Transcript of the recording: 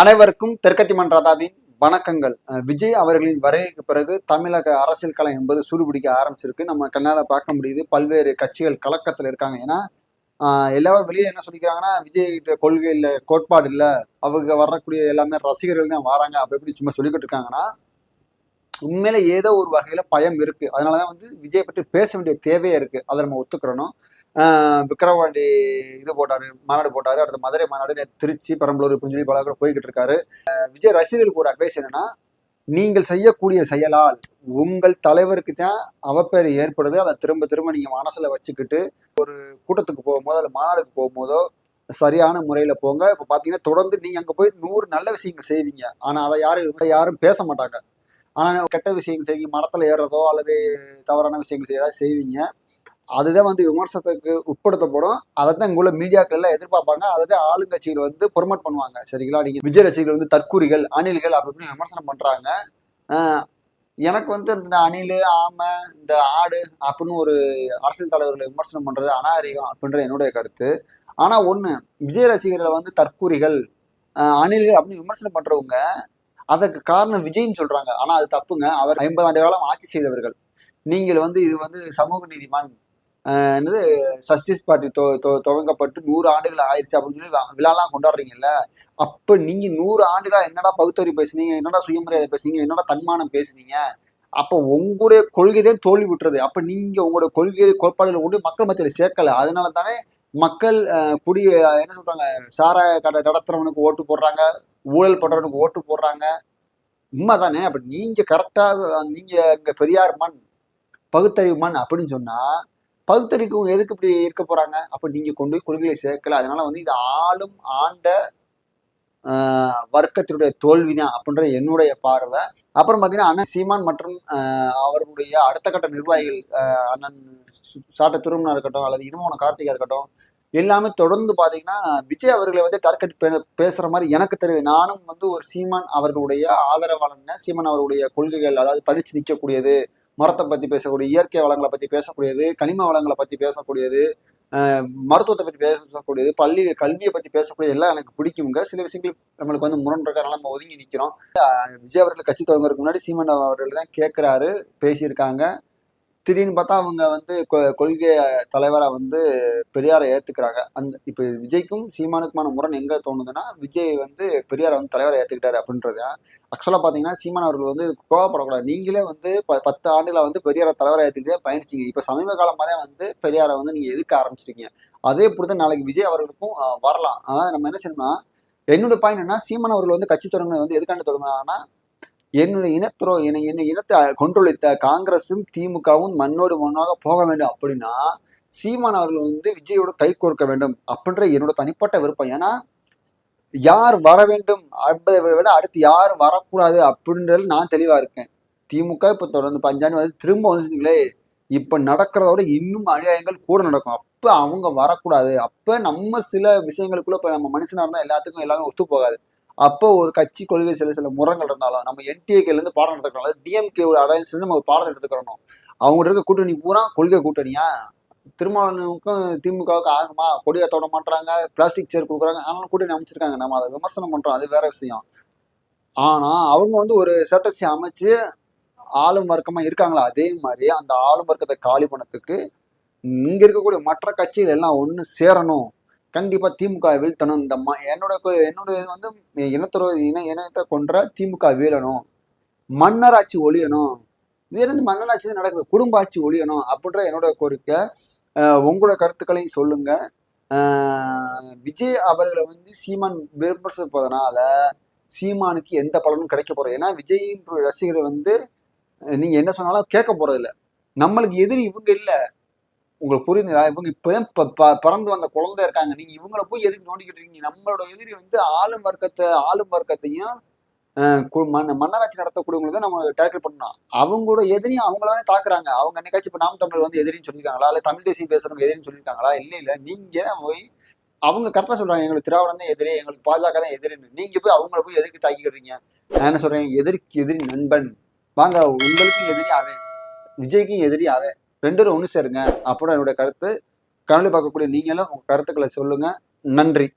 அனைவருக்கும் தெற்கத்தி மன்றாதாவின் வணக்கங்கள். விஜய் அவர்களின் வருகைக்கு பிறகு தமிழக அரசியல் களம் என்பது சூடுபிடிக்க ஆரம்பிச்சிருக்கு. நம்ம கண்ணால பார்க்க முடியுது. பல்வேறு கட்சிகள் கலக்கத்தில் இருக்காங்க. ஏன்னா எல்லாரும் வெளியே என்ன சொல்லிக்கிறாங்கன்னா விஜய் கிட்ட கொள்கை இல்லை கோட்பாடு இல்லை. அவங்க வரக்கூடிய எல்லாமே ரசிகர்கள் தான் வராங்க. அப்படி இப்படி சும்மா சொல்லிக்கிட்டு இருக்காங்கன்னா உண்மையில ஏதோ ஒரு வகையில பயம் இருக்கு. அதனாலதான் வந்து விஜய் பற்றி பேச வேண்டிய தேவையே இருக்கு. அதை நம்ம ஒத்துக்கிறணும். விக்கிரவாண்டி இது போட்டாரு மாநாடு போட்டாரு. அடுத்த மதுரை மாநாடு திருச்சி பெரம்பலூர் இப்படின்னு சொல்லி பல போய்கிட்டு இருக்காரு. விஜய் ரசிகர்களுக்கு ஒரு அட்வைஸ் என்னன்னா நீங்கள் செய்யக்கூடிய செயலால் உங்கள் தலைவருக்கு தான் அவப்பேறு ஏற்படுது. அதை திரும்ப திரும்ப நீங்க மனசுல வச்சுக்கிட்டு ஒரு கூட்டத்துக்கு போகும்போதோ அல்ல மாநாடுக்கு போகும்போதோ சரியான முறையில போங்க. இப்ப பாத்தீங்கன்னா தொடர்ந்து நீங்க அங்க போய் நூறு நல்ல விஷயங்கள் செய்வீங்க. ஆனா அதை யாரும் யாரும் பேச மாட்டாங்க. ஆனா கெட்ட விஷயங்கள் செய்வீங்க. மரத்துல ஏறுறதோ அல்லது தவறான விஷயங்கள் செய்ய ஏதாவது செய்வீங்க. அதுதான் வந்து விமர்சனத்துக்கு உட்படுத்தப்படும். அதை தான் இங்குள்ள மீடியாக்கள் எல்லாம் எதிர்பார்ப்பாங்க. அதை தான் ஆளுங்கட்சிகள் வந்து ப்ரொமோட் பண்ணுவாங்க. சரிங்களா? நீங்க விஜய் ரசிகர்கள் வந்து தற்கூரிகள் அணில்கள் அப்படி இப்படின்னு விமர்சனம் பண்றாங்க. எனக்கு வந்து இந்த அணில் ஆமை இந்த ஆடு அப்படின்னு ஒரு அரசியல் தலைவர்களை விமர்சனம் பண்றது அநாகரிகம் அப்படின்ற என்னுடைய கருத்து. ஆனா ஒண்ணு விஜய் ரசிகர்களை வந்து தற்கூரிகள் அணில்கள் அப்படின்னு விமர்சனம் பண்றவங்க அதற்கு காரணம் விஜய்ன்னு சொல்றாங்க. ஆனா அது தப்புங்க. அவர் ஐம்பது ஆண்டு காலம் ஆட்சி செய்தவர்கள். நீங்கள் வந்து இது வந்து சமூக நீதிமான் என்னது சஸ்டிஸ் பார்ட்டி தொ துவங்கப்பட்டு நூறு ஆண்டுகள் ஆயிடுச்சு அப்படின்னு சொல்லி விழாலாம் கொண்டாடுறீங்கல்ல? அப்ப நீங்க நூறு ஆண்டுகளா என்னடா பகுத்தறிவு பேசுனீங்க? என்னடா சுயமரியாதை பேசுனீங்க? என்னடா தன்மானம் பேசுனீங்க? அப்போ உங்களுடைய கொள்கைதான் தோல்வி விட்டுறது அப்ப நீங்க உங்களோட கொள்கை கோட்பாடுகளை கொண்டு மக்கள் மத்தியில சேர்க்கல. அதனால தானே மக்கள் ஆஹ், குடி என்ன சொல்றாங்க சாராய கடை நடத்துறவனுக்கு ஓட்டு போடுறாங்க ஊழல் பண்றவனுக்கு ஓட்டு போடுறாங்க. உண்மைதானே? அப்ப நீங்க கரெக்டா நீங்க இங்க பெரியார் மண் பகுத்தறிவு மண் அப்படின்னு சொன்னா பகுத்தறிவு எதுக்கு இப்படி இருக்க போறாங்க? அப்ப நீங்க கொண்டு போய் கொள்கையை சேர்க்கல. அதனால வந்து இது ஆளும் ஆண்ட வர்க்கத்தினுடைய தோல்விதான் அப்படின்றது என்னுடைய பார்வை. அப்புறம் பார்த்தீங்கன்னா அண்ணன் சீமான் மற்றும் அவருடைய அவர்களுடைய அடுத்த கட்ட நிர்வாகிகள் அண்ணன் சு- சாட்ட துருமனா இருக்கட்டும் அல்லது இனமோன கார்த்திகா இருக்கட்டும் எல்லாமே தொடர்ந்து பார்த்தீங்கன்னா விஜய் அவர்களை வந்து டார்கெட் பே- பேசுகிற மாதிரி எனக்கு தெரியுது. நானும் வந்து ஒரு சீமான் அவர்களுடைய ஆதரவாளன் சீமான் அவருடைய கொள்கைகள் அதாவது தனிச்சு நிற்கக்கூடியது மரத்தை பத்தி பேசக்கூடிய இயற்கை வளங்களை பத்தி பேசக்கூடியது கனிம வளங்களை பத்தி பேசக்கூடியது மருத்துவத்தை பத்தி பேசக்கூடியது பள்ளி கல்வியை பத்தி பேசக்கூடியது எல்லாம் எனக்கு பிடிக்குங்க. சில விஷயங்கள் நம்மளுக்கு வந்து முரண்றதுனால நம்ம ஒதுங்கி நிற்கிறோம் விஜய் அவர்கள் கட்சி துவங்குறதுக்கு முன்னாடி சீமன் அவர்கள் தான் கேட்கிறாரு பேசியிருக்காங்க. திடீர்னு பார்த்தா அவங்க வந்து கொ- கொள்கை தலைவராக வந்து பெரியாரை ஏத்துக்கிறாங்க. அந்த இப்போ விஜய்க்கும் சீமானுக்குமான முரண் எங்கே தோணுதுன்னா விஜய் வந்து பெரியாரை வந்து தலைவரை ஏற்றுக்கிட்டாரு அப்படின்றது. ஆக்சுவலாக பார்த்தீங்கன்னா சீமான் அவர்கள் வந்து கோவப்படக்கூடாது. நீங்களே வந்து ப- பத்து ஆண்டுல வந்து பெரியாரை தலைவரை ஏற்றுக்கிட்டே பயணிச்சிங்க. இப்போ சமீப காலமாக தான் வந்து பெரியாரை வந்து நீங்கள் எதுக்க ஆரம்பிச்சிருக்கீங்க அதே பொறுத்து நாளைக்கு விஜய் அவர்களுக்கும் வரலாம். அதாவது நம்ம என்ன செய்யணும்னா என்னோட பாயிண்ட் என்ன சீமான் அவர்கள் வந்து கட்சி தொடங்கினது வந்து எதுக்காண்டு தொடங்கினாங்கன்னா என்னுடைய இனத்துறோ என்னை என்னை இனத்தை கொன்றொழித்த காங்கிரஸும் திமுகவும் மண்ணோடு மண்ணாக போக வேண்டும் அப்படின்னா சீமான் அவர்கள் வந்து விஜயோட கை கோர்க்க வேண்டும் அப்படின்ற என்னோட தனிப்பட்ட விருப்பம். ஏன்னா யார் வர வேண்டும் என்பதை விட அடுத்து யார் வரக்கூடாது அப்படின்றது நான் தெளிவா இருக்கேன். திமுக இப்ப தொடர்ந்து பஞ்சாண்டு வந்து திரும்ப வந்துச்சுங்களே இப்ப நடக்கிறத விட இன்னும் அநியாயங்கள் கூட நடக்கும். அப்ப அவங்க வரக்கூடாது. அப்ப நம்ம சில விஷயங்களுக்குள்ள இப்ப நம்ம மனுஷனா இருந்தா எல்லாத்துக்கும் எல்லாமே ஒத்து போகாது அப்போ ஒரு கட்சி கொள்கை சில சில முரங்கள் இருந்தாலும் நம்ம என்டிஏகேல இருந்து பாடம் எடுத்துக்கலாம் டிஎம்கே ஒரு அலையன்ஸ் இருந்து நம்ம பாடம் பாடத்தை எடுத்துக்கிறோம் அவங்க இருக்க கூட்டணி பூரா கொள்கை கூட்டணியா? திருமாவளவனுக்கும் திமுகவுக்கும் ஆகுமா கொடியை தொட மாட்டாங்க பிளாஸ்டிக் சேர் கொடுக்குறாங்க. ஆனாலும் கூட்டணி அமைச்சிருக்காங்க. நம்ம அதை விமர்சனம் பண்றோம். அது வேற விஷயம். ஆனா அவங்க வந்து ஒரு சட்டசி அமைச்சு ஆளும் வர்க்கமா இருக்காங்களா? அதே மாதிரி அந்த ஆளும் வர்க்கத்தை காலி பண்ணத்துக்கு இங்க இருக்கக்கூடிய மற்ற கட்சிகள் எல்லாம் ஒன்று சேரணும். கண்டிப்பா திமுக வீழ்த்தணும். இந்த மா என்னோட என்னோட இது வந்து இனத்தோட இன இனத்தை கொன்ற திமுக வீழணும். மன்னராட்சி ஒழியணும். இது மன்னராட்சி தான் நடக்குது குடும்ப ஆட்சி ஒழியணும் அப்படின்ற என்னோட கோரிக்கை. உங்களோட கருத்துக்களையும் சொல்லுங்க. விஜய் அவர்களை வந்து சீமான் விமர்சிப்பதனால சீமானுக்கு எந்த பலனும் கிடைக்க போறது ஏன்னா விஜயின் ரசிகர் வந்து நீங்க என்ன சொன்னாலும் கேட்க போறது இல்லை நம்மளுக்கு எதிரி இவங்க இல்லை. உங்களுக்கு புரியுதுங்களா? இவங்க இப்பதான் ப- ப- பிறந்து வந்த குழந்தை இருக்காங்க. நீங்க இவங்களை போய் எதுக்கு நோண்டிக்கிட்டு இருக்கீங்க? நம்மளோட எதிரி வந்து ஆளும் வர்க்கத்தை ஆளும் வர்க்கத்தையும் மன்ன- மன்னராட்சி நடத்தக்கூடியவங்களை தான் நம்ம டேர்கெட் பண்ணணும். அவங்களோட எதிரியும் அவங்களாவே தாக்குறாங்க. அவங்க என்னைக்காச்சும் இப்ப நாம் தமிழர் வந்து எதிரின்னு சொல்லியிருக்காங்களா? இல்ல தமிழ் தேசியம் பேசுறவங்க எதிரின்னு சொல்லியிருக்காங்களா? இல்ல இல்ல. நீங்க தான் போய் அவங்க கரெக்டா சொல்றாங்க. எங்களுக்கு திராவிடம் தான் எதிரி எங்களுக்கு பாஜக தான் எதிரின்னு. நீங்க போய் அவங்கள போய் எதுக்கு தாக்கிக்கிறீங்க நான் என்ன சொல்றேன்? எதிரிக்கு எதிரி நண்பன். வாங்க உங்களுக்கும் எதிரி அவன் விஜய்க்கும் எதிரி அவன் ரெண்டு பேரும் ஒண்ணு சேருங்க. அப்புறம் என்னோட கருத்து. கனவு பார்க்கக்கூடிய நீங்களும் உங்கள் கருத்துக்களை சொல்லுங்கள் நன்றி.